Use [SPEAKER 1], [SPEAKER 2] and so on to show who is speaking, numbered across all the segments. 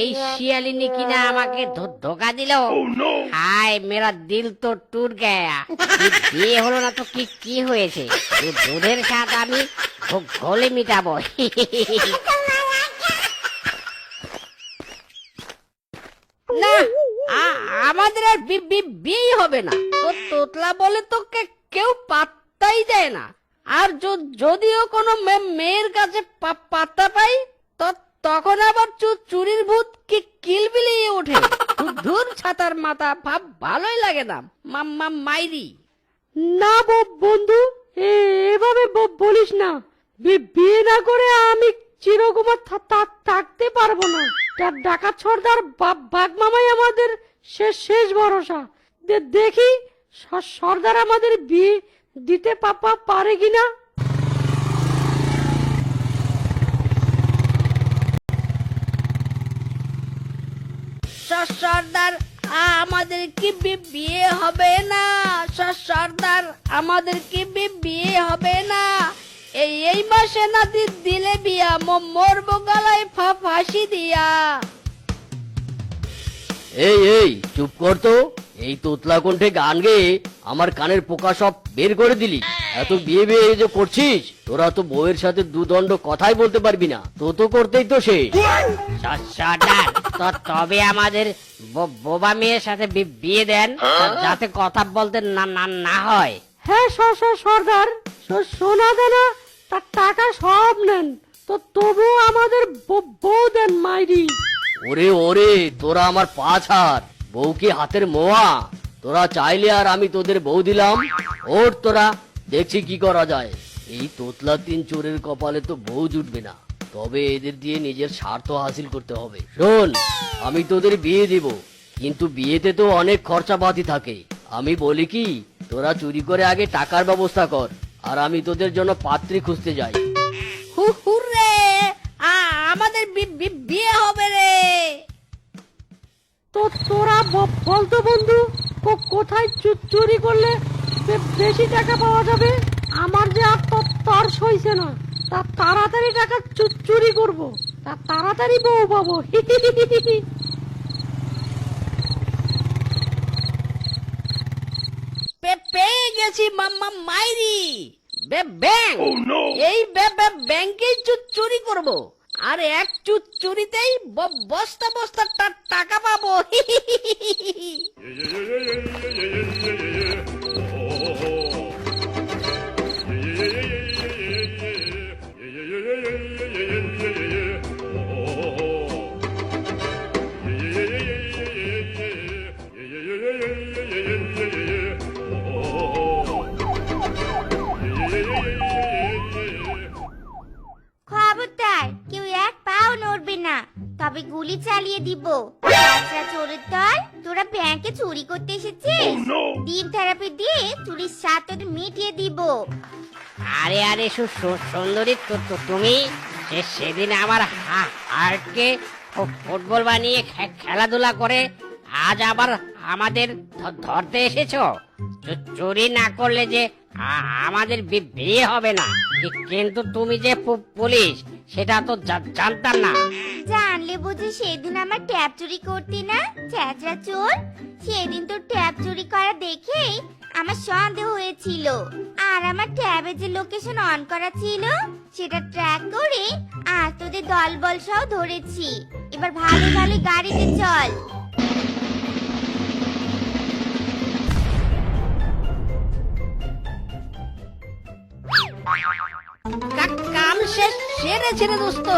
[SPEAKER 1] এই শিয়ালিনী কিনা আমাকে ধোকা দিল? হায় মেরা দিল তো টুট গয়া। কি বিয়ে হলো না তো কি কি হয়েছে? দুধের স্বাদ আমি ঘোলে মিটাবো। না আমাদের আর বিয়ে হবে না। তো তোতলা বলে তো কেউ পাত্তাই দেয় না। আর যদিও কোনো মেয়ের কাছে পাত্তা পাই তখন আবার চুরির ভূত কি কিলবিলিয়ে ওঠে? ধুর ছাতার মাথা, ভাব ভালোই লাগে না। মা- মা- মাইরি।
[SPEAKER 2] না বন্ধু এভাবে বলিস না। বিয়ে না করে আমি চিরকুমার থাকতে পারব না। ডাকাত সর্দার বাঘ মামাই আমাদের শেষ শেষ ভরসা। দেখি সর্দার আমাদের বিয়ে দিতে পাপা পারে কিনা?
[SPEAKER 1] সর্দার, আমাদের কি বিয়ে হবে না? সর্দার, আমাদের কি বিয়ে হবে না? এই এই মাসে না দিলে বিয়া, ম- মরবো গলায় ফাঁসি দিয়া।
[SPEAKER 3] এই এই, চুপ কর তো। এই তোতলা কণ্ঠে গান গেয়ে আমার কানের পোকা সব বের করে দিলি। এত বিয়ে বিয়ে যে করছিস তোরা তো বউয়ের সাথে দুদণ্ড কথাই বলতে পারবি না। তো তো করতেই তো সে।
[SPEAKER 1] তবে আমাদের বোবা মেয়ের সাথে বিয়ে দেন যাতে কথা বলতে না না না হয়।
[SPEAKER 2] হ্যাঁ স- স- সর্দার সোনা দানা তার টাকা সব নেন। তো তবুও আমাদের ব- বউ দেন মাইরি।
[SPEAKER 3] ওরে ওরে তোরা আমার পাঁচ হাত বউ কি হাতের মোয়া? তোরা চাইলে আর আমি তোদের বউ দিলাম। ওর তোরা। দেখছি কি করা যায়। এই তোতলা তিন চোরের কপালে তো বউ জুটবে না। তবে এদের দিয়ে নিজের স্বার্থ হাসিল করতে হবে। শোন আমি তোদের বিয়ে দিব কিন্তু বিয়েতে তো অনেক খরচাপাতি থাকে। আমি বলি কি তোরা চুরি করে আগে টাকার ব্যবস্থা কর আর আমি তোদের জন্য পাত্রী খুঁজতে যাই।
[SPEAKER 1] হু আমাদের বিয়ে হবে রে।
[SPEAKER 2] তো তোরা বলতো বন্ধু কোথায় চুরি করলে বেশি টাকা পাওয়া যাবে আমার যে আর তো তর সইছে না তা তাড়াতাড়ি টাকা চুরি করব তা তাড়াতাড়ি বউ পাবো
[SPEAKER 1] পে- পেয়ে গেছি মাম্মা মাইরি বে- ব্যাংক এই বে- বে- ব্যাংকেই চুরি করব আর এক চু- চুরিতেই বস্তা বস্তা টাকা পাবো
[SPEAKER 4] তবে গুলি চালিয়ে দিব। বাচ্চা চোরের দল তোরা ব্যাংকে চুরি করতে এসেছিস? ডিম থেরাপি দিয়ে চুরির স্বাদ তোদের মিটিয়ে দিব।
[SPEAKER 1] আরে আরে সু- সু- সুন্দরী তো- তো- তুমি সে- সেদিন আমার হা- হার্টকে ফু- ফুটবল বানিয়ে খে- খেলাধুলা করে আজ আবার আমাদের ধ- ধরতে এসেছ। চু- চুরি না করলে যে আমাদের বিয়ে হবে না। কিন্তু তুমি যে পুলিশ, সেটা তো জানতাম না।
[SPEAKER 4] জানলে বুঝি সেদিন আমার ট্যাব চুরি করতে না চেঁচড়া চোর? সেদিন তো ট্যাব চুরি করা দেখে আমার সন্দেহ হয়েছিল। আর আমার ট্যাবে যে লোকেশন অন করা ছিল, সেটা ট্র্যাক করে আর তোদের দলবল সহ ধরেছি। এবার ভালো ভালো গাড়িতে চল।
[SPEAKER 1] রে দোস্ত।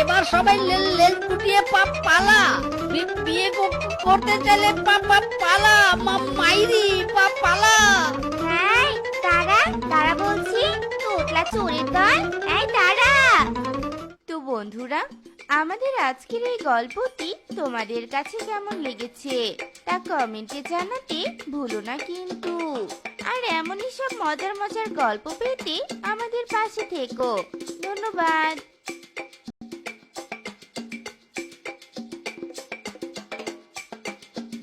[SPEAKER 1] এবার সবাই লেল লেল কুটিয়ে পা পালা। বিয়ে করতে চাইলে পা পা পালা। মা মাইরি পা পালা।
[SPEAKER 4] হ্যাঁ বলছি তোতলা চোরের দল। এই তো বন্ধুরা আমাদের আজকের এই গল্পটি তোমাদের কাছে কেমন লেগেছে তা কমেন্টে জানাতে ভুলো না কিন্তু। আর এমনই সব মজার মজার গল্প পেতে আমাদের পাশে থেকো। ধন্যবাদ।